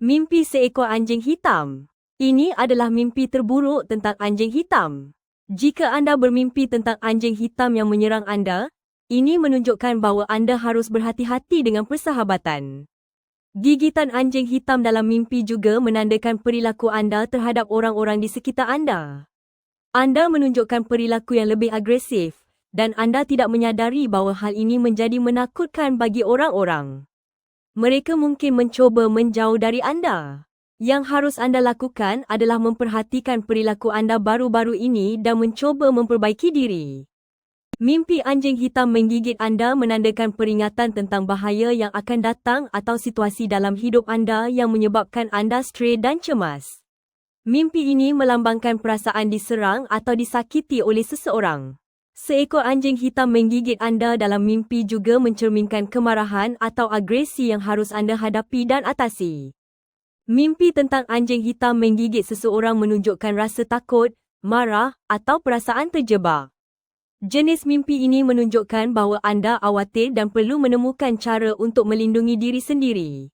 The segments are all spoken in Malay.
Mimpi seekor anjing hitam. Ini adalah mimpi terburuk tentang anjing hitam. Jika anda bermimpi tentang anjing hitam yang menyerang anda, ini menunjukkan bahawa anda harus berhati-hati dengan persahabatan. Gigitan anjing hitam dalam mimpi juga menandakan perilaku anda terhadap orang-orang di sekitar anda. Anda menunjukkan perilaku yang lebih agresif dan anda tidak menyadari bahawa hal ini menjadi menakutkan bagi orang-orang. Mereka mungkin mencuba menjauh dari anda. Yang harus anda lakukan adalah memperhatikan perilaku anda baru-baru ini dan mencuba memperbaiki diri. Mimpi anjing hitam menggigit anda menandakan peringatan tentang bahaya yang akan datang atau situasi dalam hidup anda yang menyebabkan anda stres dan cemas. Mimpi ini melambangkan perasaan diserang atau disakiti oleh seseorang. Seekor anjing hitam menggigit anda dalam mimpi juga mencerminkan kemarahan atau agresi yang harus anda hadapi dan atasi. Mimpi tentang anjing hitam menggigit seseorang menunjukkan rasa takut, marah atau perasaan terjebak. Jenis mimpi ini menunjukkan bahawa anda khawatir dan perlu menemukan cara untuk melindungi diri sendiri.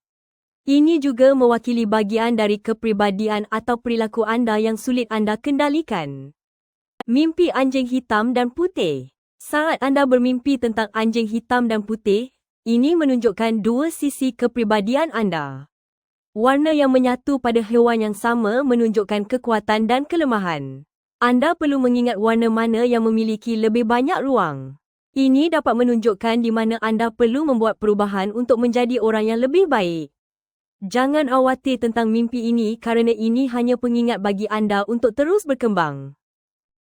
Ini juga mewakili bagian dari kepribadian atau perilaku anda yang sulit anda kendalikan. Mimpi anjing hitam dan putih. Saat anda bermimpi tentang anjing hitam dan putih, ini menunjukkan dua sisi kepribadian anda. Warna yang menyatu pada hewan yang sama menunjukkan kekuatan dan kelemahan. Anda perlu mengingat warna mana yang memiliki lebih banyak ruang. Ini dapat menunjukkan di mana anda perlu membuat perubahan untuk menjadi orang yang lebih baik. Jangan khawatir tentang mimpi ini kerana ini hanya pengingat bagi anda untuk terus berkembang.